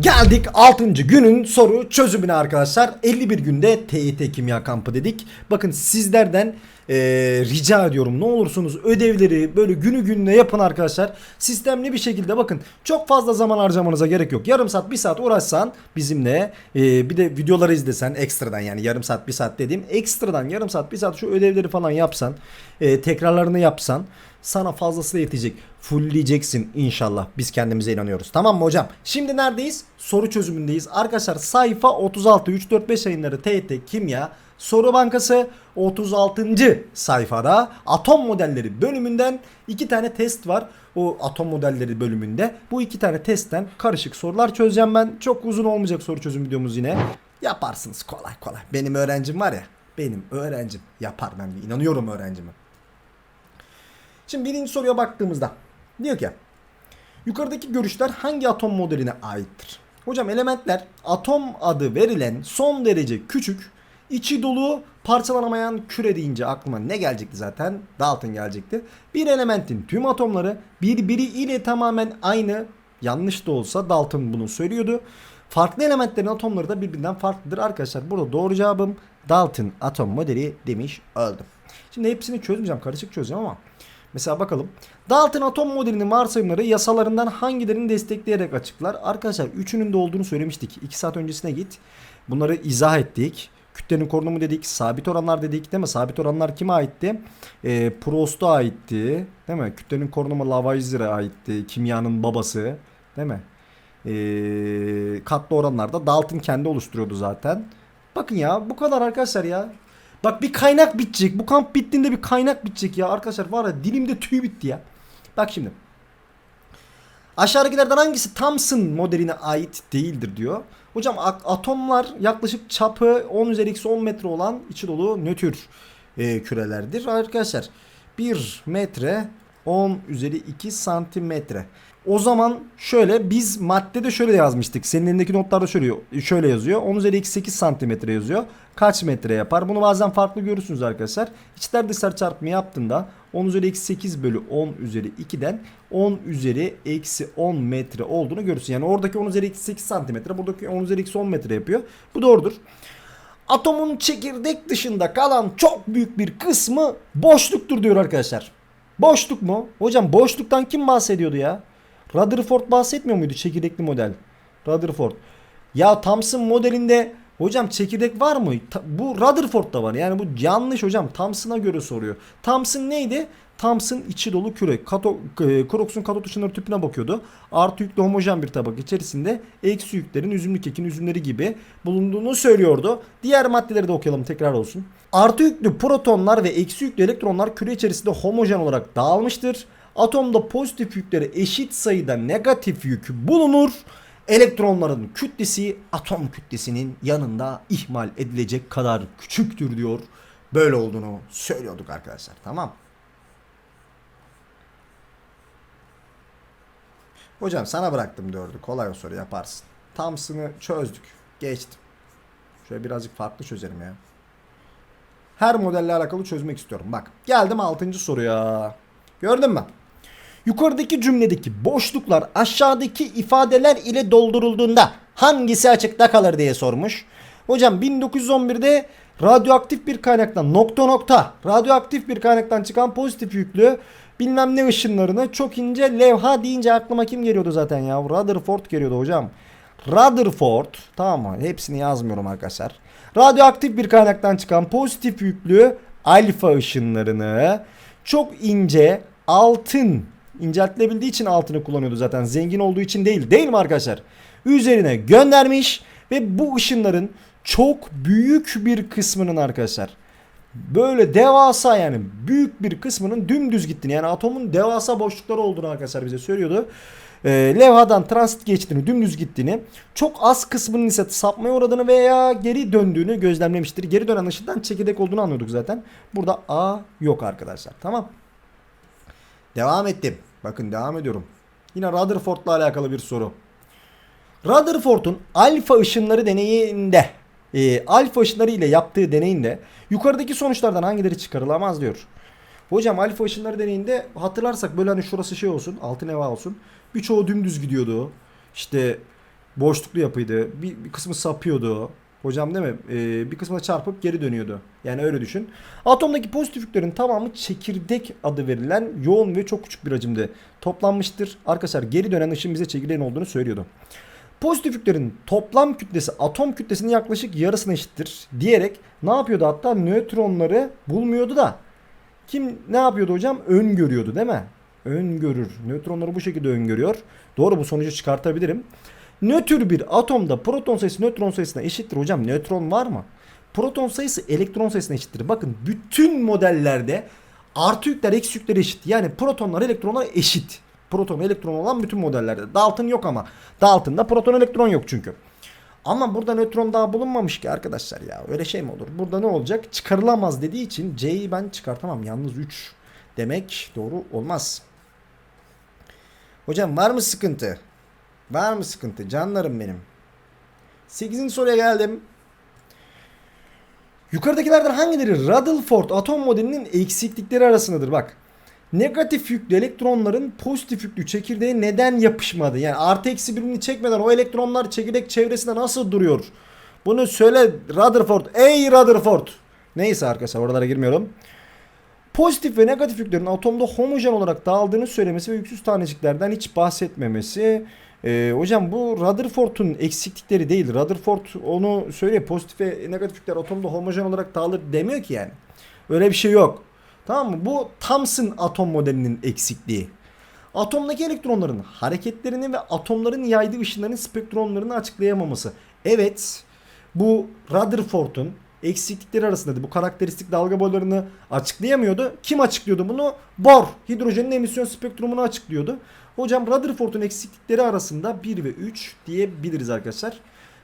Geldik 6. günün soru çözümüne arkadaşlar. 51 günde TYT Kimya Kampı dedik. Bakın sizlerden eee, rica ediyorum ne olursunuz ödevleri böyle günü gününe yapın arkadaşlar. Sistemli bir şekilde bakın çok fazla zaman harcamanıza gerek yok. Yarım saat bir saat uğraşsan bizimle eee, bir de videoları izlesen ekstradan yani yarım saat bir saat dediğim ekstradan yarım saat bir saat şu ödevleri falan yapsan eee, tekrarlarını yapsan sana fazlası da yetecek. Fullleyeceksin inşallah. Biz kendimize inanıyoruz. Tamam mı hocam? Şimdi neredeyiz? Soru çözümündeyiz. Arkadaşlar sayfa 36 3 4 5 yayınları TYT Kimya Soru Bankası 36. sayfada atom modelleri bölümünden iki tane test var. O atom modelleri bölümünde. Bu iki tane testten karışık sorular çözeceğim ben. Çok uzun olmayacak soru çözüm videomuz yine. Yaparsınız kolay kolay. Benim öğrencim var ya. Benim öğrencim yapar ben inanıyorum öğrencime. Şimdi birinci soruya baktığımızda diyor ki yukarıdaki görüşler hangi atom modeline aittir? Hocam elementler atom adı verilen son derece küçük içi dolu parçalanamayan küre deyince aklıma ne gelecekti zaten? Dalton gelecekti. Bir elementin tüm atomları birbiri ile tamamen aynı yanlış da olsa Dalton bunu söylüyordu. Farklı elementlerin atomları da birbirinden farklıdır arkadaşlar. Burada doğru cevabım Dalton atom modeli demiş oldum. Şimdi hepsini çözmeyeceğim karışık çözeceğim ama Mesela bakalım. Dalton atom modelinin varsayımları yasalarından hangilerini destekleyerek açıklar? Arkadaşlar üçünün de olduğunu söylemiştik. 2 saat öncesine git. Bunları izah ettik. Kütlenin korunumu dedik. Sabit oranlar dedik değil mi? Sabit oranlar kime aitti? E, Prost'a aitti. Değil mi? Kütlenin korunumu Lavoisier'e aitti. Kimyanın babası. Değil mi? E, katlı oranlarda Dalton kendi oluşturuyordu zaten. Bakın ya bu kadar arkadaşlar ya. Bak bir kaynak bitecek. Bu kamp bittiğinde bir kaynak bitecek ya. Arkadaşlar var ya dilimde tüy bitti ya. Bak şimdi. Aşağıdakilerden hangisi Thomson modeline ait değildir diyor. Hocam atomlar yaklaşık çapı 10 üzeri eksi 10 metre olan içi dolu nötr e, kürelerdir. Arkadaşlar 1 metre 10 üzeri 2 santimetre. O zaman şöyle biz maddede şöyle yazmıştık. Senin elindeki notlarda şöyle şöyle yazıyor. 10 üzeri eksi 8 santimetre yazıyor. Kaç metre yapar? Bunu bazen farklı görürsünüz arkadaşlar. İçler dışlar çarpımı yaptığında 10 üzeri eksi 8 bölü 10 üzeri 2'den 10 üzeri eksi 10 metre olduğunu görürsün. Yani oradaki 10 üzeri eksi 8 santimetre buradaki 10 üzeri eksi 10 metre yapıyor. Bu doğrudur. Atomun çekirdek dışında kalan çok büyük bir kısmı boşluktur diyor arkadaşlar. Boşluk mu? Hocam boşluktan kim bahsediyordu ya? Rutherford bahsetmiyor muydu çekirdekli model? Rutherford. Ya Thomson modelinde hocam çekirdek var mı? Bu Rutherford'da var. Yani bu yanlış hocam. Thomson'a göre soruyor. Thomson neydi? Thomson içi dolu küre. Kato, e, Crookes'un katot ışınları tüpüne bakıyordu. Artı yüklü homojen bir tabak içerisinde eksi yüklerin üzümlü kekin üzümleri gibi bulunduğunu söylüyordu. Diğer maddeleri de okuyalım tekrar olsun. Artı yüklü protonlar ve eksi yüklü elektronlar küre içerisinde homojen olarak dağılmıştır. Atomda pozitif yükleri eşit sayıda negatif yük bulunur. Elektronların kütlesi atom kütlesinin yanında ihmal edilecek kadar küçüktür diyor. Böyle olduğunu söylüyorduk arkadaşlar. Tamam. Hocam sana bıraktım dördü. Kolay o soru yaparsın. Thompson'ı çözdük. Geçtim. Şöyle birazcık farklı çözelim ya. Her modelle alakalı çözmek istiyorum. Bak geldim 6. soruya. Gördün mü? Yukarıdaki cümledeki boşluklar aşağıdaki ifadeler ile doldurulduğunda hangisi açıkta kalır diye sormuş. Hocam 1911'de radyoaktif bir kaynaktan nokta nokta radyoaktif bir kaynaktan çıkan pozitif yüklü bilmem ne ışınlarını çok ince levha deyince aklıma kim geliyordu zaten ya? Rutherford geliyordu hocam. Rutherford tamam mı? Hepsini yazmıyorum arkadaşlar. Radyoaktif bir kaynaktan çıkan pozitif yüklü alfa ışınlarını çok ince altın inceltilebildiği için altını kullanıyordu zaten. Zengin olduğu için değil. Değil mi arkadaşlar? Üzerine göndermiş ve bu ışınların çok büyük bir kısmının arkadaşlar böyle devasa yani büyük bir kısmının dümdüz gittiğini yani atomun devasa boşlukları olduğunu arkadaşlar bize söylüyordu. Ee, levhadan transit geçtiğini, dümdüz gittiğini, çok az kısmının ise sapmaya uğradığını veya geri döndüğünü gözlemlemiştir. Geri dönen ışıktan çekirdek olduğunu anlıyorduk zaten. Burada A yok arkadaşlar. Tamam. Devam ettim. Bakın devam ediyorum. Yine Rutherford'la alakalı bir soru. Rutherford'un alfa ışınları deneyinde e, alfa ışınları ile yaptığı deneyinde yukarıdaki sonuçlardan hangileri çıkarılamaz diyor. Hocam alfa ışınları deneyinde hatırlarsak böyle hani şurası şey olsun altın eva olsun. Birçoğu dümdüz gidiyordu. İşte boşluklu yapıydı. Bir, bir kısmı sapıyordu. Hocam değil mi? Ee, bir kısmına çarpıp geri dönüyordu. Yani öyle düşün. Atomdaki pozitif yüklerin tamamı çekirdek adı verilen yoğun ve çok küçük bir hacimde toplanmıştır. Arkadaşlar geri dönen ışın bize çekirdeğin olduğunu söylüyordu. Pozitif yüklerin toplam kütlesi atom kütlesinin yaklaşık yarısına eşittir diyerek ne yapıyordu hatta nötronları bulmuyordu da kim ne yapıyordu hocam? Öngörüyordu değil mi? Öngörür. Nötronları bu şekilde öngörüyor. Doğru bu sonucu çıkartabilirim. Nötr bir atomda proton sayısı nötron sayısına eşittir. Hocam nötron var mı? Proton sayısı elektron sayısına eşittir. Bakın bütün modellerde artı yükler eksi yükler eşit. Yani protonlar elektronlar eşit. Proton elektron olan bütün modellerde. Dalton yok ama. Dalton'da proton elektron yok çünkü. Ama burada nötron daha bulunmamış ki arkadaşlar ya. Öyle şey mi olur? Burada ne olacak? Çıkarılamaz dediği için C'yi ben çıkartamam. Yalnız 3 demek doğru olmaz. Hocam var mı sıkıntı? Var mı sıkıntı? Canlarım benim. 8. soruya geldim. Yukarıdakilerden hangileri Rutherford atom modelinin eksiklikleri arasındadır? Bak. Negatif yüklü elektronların pozitif yüklü çekirdeğe neden yapışmadı? Yani artı eksi birbirini çekmeden o elektronlar çekirdek çevresinde nasıl duruyor? Bunu söyle Rutherford. Ey Rutherford. Neyse arkadaşlar oralara girmiyorum. Pozitif ve negatif yüklerin atomda homojen olarak dağıldığını söylemesi ve yüksüz taneciklerden hiç bahsetmemesi. Ee, hocam bu Rutherford'un eksiklikleri değil. Rutherford onu söylüyor. Pozitif ve negatif yükler atomda homojen olarak dağılır demiyor ki yani. Öyle bir şey yok. Tamam mı? Bu Thomson atom modelinin eksikliği. Atomdaki elektronların hareketlerini ve atomların yaydığı ışınların spektronlarını açıklayamaması. Evet bu Rutherford'un eksiklikleri arasında bu karakteristik dalga boylarını açıklayamıyordu. Kim açıklıyordu bunu? Bohr. Hidrojenin emisyon spektrumunu açıklıyordu. Hocam Rutherford'un eksiklikleri arasında 1 ve 3 diyebiliriz arkadaşlar.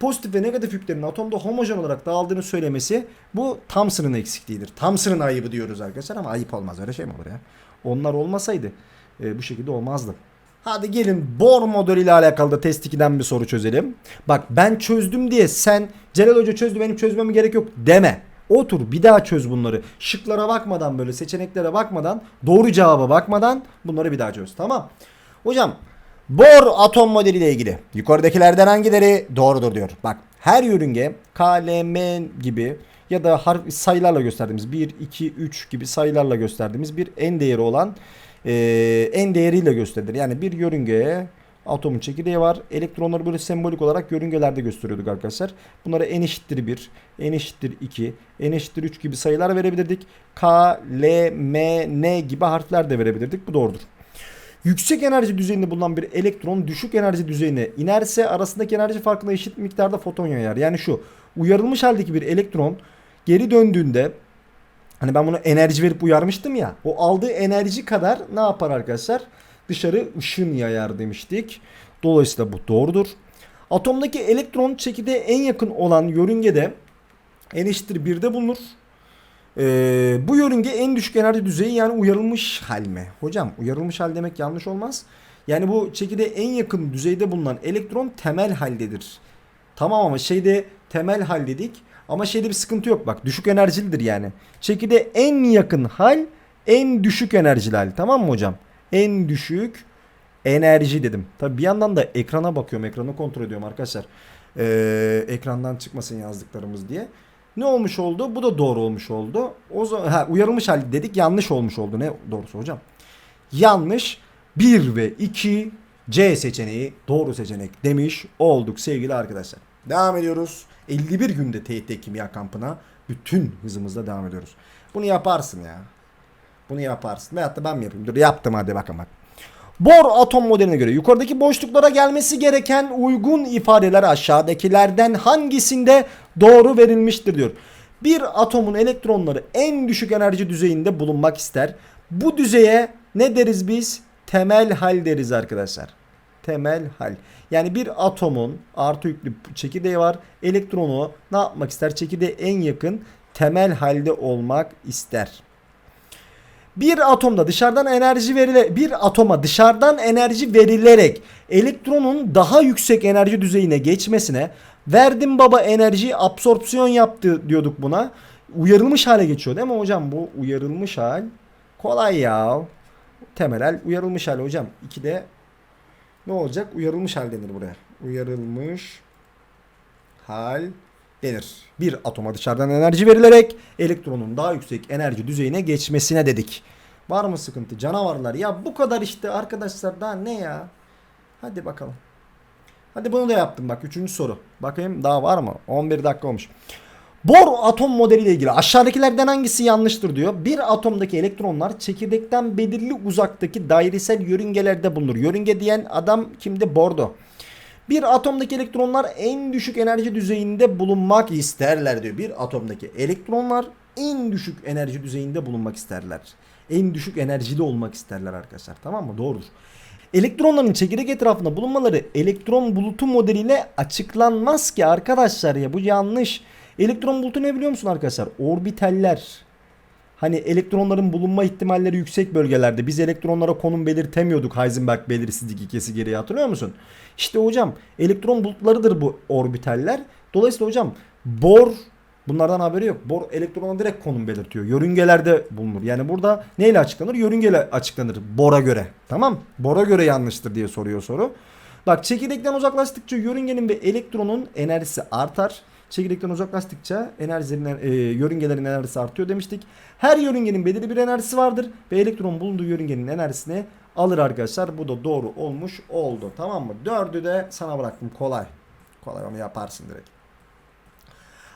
Pozitif ve negatif yüklerin atomda homojen olarak dağıldığını söylemesi bu Thomson'ın eksikliğidir. Thomson'ın ayıbı diyoruz arkadaşlar ama ayıp olmaz öyle şey mi olur ya? Onlar olmasaydı e, bu şekilde olmazdı. Hadi gelin Bohr modeliyle alakalı da test 2'den bir soru çözelim. Bak ben çözdüm diye sen Celal Hoca çözdü benim çözmeme gerek yok deme. Otur bir daha çöz bunları. Şıklara bakmadan böyle seçeneklere bakmadan doğru cevaba bakmadan bunları bir daha çöz. Tamam. Hocam Bohr atom modeliyle ilgili yukarıdakilerden hangileri doğrudur diyor. Bak her yörünge KLM gibi ya da harf sayılarla gösterdiğimiz 1, 2, 3 gibi sayılarla gösterdiğimiz bir en değeri olan e, en değeriyle gösterilir. Yani bir yörüngeye atomun çekirdeği var. Elektronları böyle sembolik olarak yörüngelerde gösteriyorduk arkadaşlar. Bunlara n eşittir 1, n eşittir 2, n eşittir 3 gibi sayılar verebilirdik. K, L, M, N gibi harfler de verebilirdik. Bu doğrudur. Yüksek enerji düzeyinde bulunan bir elektron düşük enerji düzeyine inerse arasındaki enerji farkına eşit miktarda foton yayar. Yani şu uyarılmış haldeki bir elektron geri döndüğünde hani ben bunu enerji verip uyarmıştım ya. O aldığı enerji kadar ne yapar arkadaşlar? Dışarı ışın yayar demiştik. Dolayısıyla bu doğrudur. Atomdaki elektron çekirdeğe en yakın olan yörüngede n eşittir 1'de bulunur. Ee, bu yörünge en düşük enerji düzeyi yani uyarılmış hal mi? Hocam uyarılmış hal demek yanlış olmaz. Yani bu çekirdeğe en yakın düzeyde bulunan elektron temel haldedir. Tamam ama şeyde temel hal dedik. Ama şeyde bir sıkıntı yok bak düşük enerjilidir yani. Çekirdeğe en yakın hal en düşük enerjili hal. Tamam mı hocam? En düşük enerji dedim. Tabi bir yandan da ekrana bakıyorum. Ekranı kontrol ediyorum arkadaşlar. Ee, ekrandan çıkmasın yazdıklarımız diye. Ne olmuş oldu? Bu da doğru olmuş oldu. O zaman ha, uyarılmış hal dedik yanlış olmuş oldu. Ne doğrusu hocam? Yanlış 1 ve 2 C seçeneği doğru seçenek demiş olduk sevgili arkadaşlar. Devam ediyoruz. 51 günde TYT Kimya Kampı'na bütün hızımızla devam ediyoruz. Bunu yaparsın ya. Bunu yaparsın. Veyahut da ben mi yapayım? Dur yaptım hadi bakalım bak. Bohr atom modeline göre yukarıdaki boşluklara gelmesi gereken uygun ifadeler aşağıdakilerden hangisinde doğru verilmiştir diyor. Bir atomun elektronları en düşük enerji düzeyinde bulunmak ister. Bu düzeye ne deriz biz? Temel hal deriz arkadaşlar. Temel hal. Yani bir atomun artı yüklü çekirdeği var. Elektronu ne yapmak ister? Çekirdeğe en yakın temel halde olmak ister. Bir atomda dışarıdan enerji verile bir atoma dışarıdan enerji verilerek elektronun daha yüksek enerji düzeyine geçmesine verdim baba enerji absorpsiyon yaptı diyorduk buna. Uyarılmış hale geçiyor değil mi hocam? Bu uyarılmış hal kolay ya. Temel hal uyarılmış hal hocam. İki de ne olacak? Uyarılmış hal denir buraya. uyarılmış hal denir. Bir atoma dışarıdan enerji verilerek elektronun daha yüksek enerji düzeyine geçmesine dedik. Var mı sıkıntı canavarlar? Ya bu kadar işte arkadaşlar daha ne ya? Hadi bakalım. Hadi bunu da yaptım bak. Üçüncü soru. Bakayım daha var mı? 11 dakika olmuş. Bor atom modeliyle ilgili aşağıdakilerden hangisi yanlıştır diyor. Bir atomdaki elektronlar çekirdekten belirli uzaktaki dairesel yörüngelerde bulunur. Yörünge diyen adam kimdi? Bordo. Bir atomdaki elektronlar en düşük enerji düzeyinde bulunmak isterler diyor. Bir atomdaki elektronlar en düşük enerji düzeyinde bulunmak isterler. En düşük enerjili olmak isterler arkadaşlar. Tamam mı? Doğrudur. Elektronların çekirdek etrafında bulunmaları elektron bulutu modeliyle açıklanmaz ki arkadaşlar ya bu yanlış. Elektron bulutu ne biliyor musun arkadaşlar? Orbitaller. Hani elektronların bulunma ihtimalleri yüksek bölgelerde. Biz elektronlara konum belirtemiyorduk Heisenberg belirsizlik ikisi geriye hatırlıyor musun? İşte hocam elektron bulutlarıdır bu orbitaller. Dolayısıyla hocam Bohr bunlardan haberi yok. Bohr elektrona direkt konum belirtiyor. Yörüngelerde bulunur. Yani burada neyle açıklanır? Yörüngeyle açıklanır Bohr'a göre. Tamam? Bohr'a göre yanlıştır diye soruyor soru. Bak çekirdekten uzaklaştıkça yörüngenin ve elektronun enerjisi artar. Çekirdekten uzaklaştıkça enerjilerin, e, yörüngelerin enerjisi artıyor demiştik. Her yörüngenin belirli bir enerjisi vardır ve elektron bulunduğu yörüngenin enerjisini alır arkadaşlar. Bu da doğru olmuş oldu. Tamam mı? Dördü de sana bıraktım. Kolay. Kolay onu yaparsın direkt.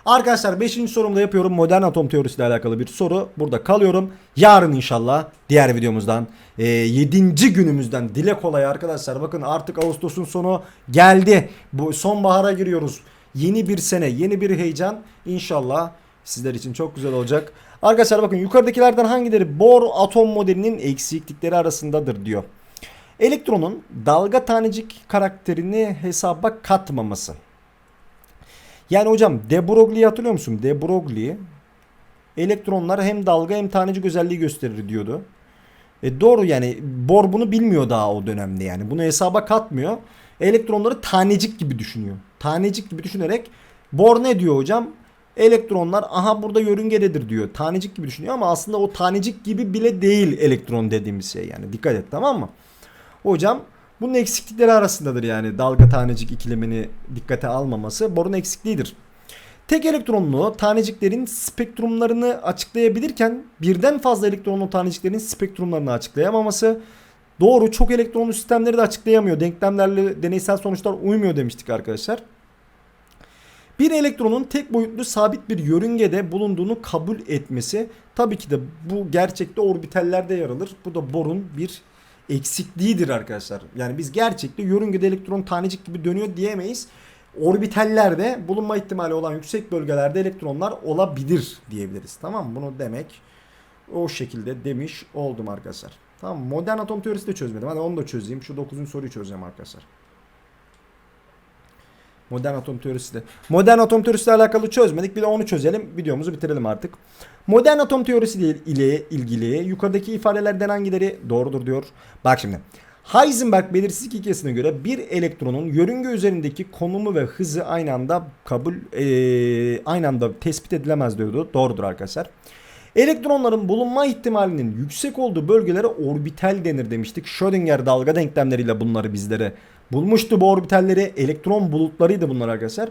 Arkadaşlar 5. sorumu da yapıyorum. Modern atom teorisiyle alakalı bir soru. Burada kalıyorum. Yarın inşallah diğer videomuzdan 7. günümüzden dile kolay arkadaşlar. Bakın artık Ağustos'un sonu geldi. Bu sonbahara giriyoruz. Yeni bir sene, yeni bir heyecan. İnşallah sizler için çok güzel olacak. Arkadaşlar bakın yukarıdakilerden hangileri Bohr atom modelinin eksiklikleri arasındadır diyor. Elektronun dalga tanecik karakterini hesaba katmaması. Yani hocam De Broglie'yi hatırlıyor musun? De Broglie elektronlar hem dalga hem tanecik özelliği gösterir diyordu. E doğru yani Bohr bunu bilmiyor daha o dönemde yani. Bunu hesaba katmıyor. Elektronları tanecik gibi düşünüyor. Tanecik gibi düşünerek Bohr ne diyor hocam? Elektronlar aha burada yörüngededir diyor. Tanecik gibi düşünüyor ama aslında o tanecik gibi bile değil elektron dediğimiz şey yani. Dikkat et tamam mı? Hocam bunun eksiklikleri arasındadır yani dalga tanecik ikilemini dikkate almaması Bohr'un eksikliğidir. Tek elektronlu taneciklerin spektrumlarını açıklayabilirken birden fazla elektronlu taneciklerin spektrumlarını açıklayamaması doğru çok elektronlu sistemleri de açıklayamıyor. Denklemlerle deneysel sonuçlar uymuyor demiştik arkadaşlar. Bir elektronun tek boyutlu sabit bir yörüngede bulunduğunu kabul etmesi tabii ki de bu gerçekte orbitallerde yer alır. Bu da Bohr'un bir eksikliğidir arkadaşlar. Yani biz gerçekte yörüngede elektron tanecik gibi dönüyor diyemeyiz. Orbitallerde bulunma ihtimali olan yüksek bölgelerde elektronlar olabilir diyebiliriz. Tamam mı? Bunu demek o şekilde demiş oldum arkadaşlar. Tamam? Modern atom teorisi de çözmedim. Hadi onu da çözeyim. Şu 9. soruyu çözeceğim arkadaşlar. Modern atom teorisi de. Modern atom teorisiyle alakalı çözmedik. Bir de onu çözelim. Videomuzu bitirelim artık. Modern atom teorisi ile ilgili yukarıdaki ifadelerden hangileri doğrudur diyor. Bak şimdi. Heisenberg belirsizlik ilkesine göre bir elektronun yörünge üzerindeki konumu ve hızı aynı anda kabul ee, aynı anda tespit edilemez diyordu. Doğrudur arkadaşlar. Elektronların bulunma ihtimalinin yüksek olduğu bölgelere orbital denir demiştik. Schrödinger dalga denklemleriyle bunları bizlere bulmuştu bu orbitalleri. Elektron bulutlarıydı bunlar arkadaşlar.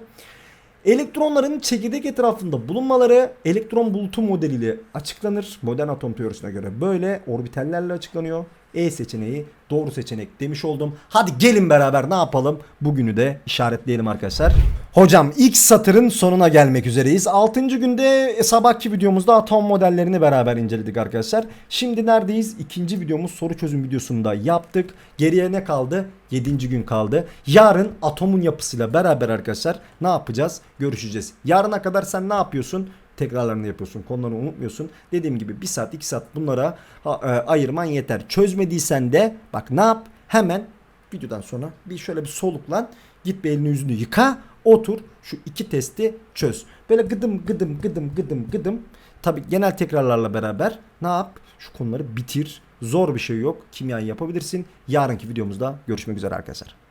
Elektronların çekirdek etrafında bulunmaları elektron bulutu modeliyle açıklanır. Modern atom teorisine göre böyle orbitallerle açıklanıyor. E seçeneği doğru seçenek demiş oldum. Hadi gelin beraber ne yapalım? Bugünü de işaretleyelim arkadaşlar. Hocam ilk satırın sonuna gelmek üzereyiz. 6. günde sabahki videomuzda atom modellerini beraber inceledik arkadaşlar. Şimdi neredeyiz? İkinci videomuz soru çözüm videosunda yaptık. Geriye ne kaldı? 7. gün kaldı. Yarın atomun yapısıyla beraber arkadaşlar ne yapacağız? Görüşeceğiz. Yarına kadar sen ne yapıyorsun? Tekrarlarını yapıyorsun. Konuları unutmuyorsun. Dediğim gibi 1 saat 2 saat bunlara e, ayırman yeter. Çözmediysen de bak ne yap? Hemen videodan sonra bir şöyle bir soluklan. Git bir elini yüzünü yıka. Otur şu iki testi çöz. Böyle gıdım gıdım gıdım gıdım gıdım. Tabi genel tekrarlarla beraber ne yap? Şu konuları bitir. Zor bir şey yok. Kimyayı yapabilirsin. Yarınki videomuzda görüşmek üzere arkadaşlar.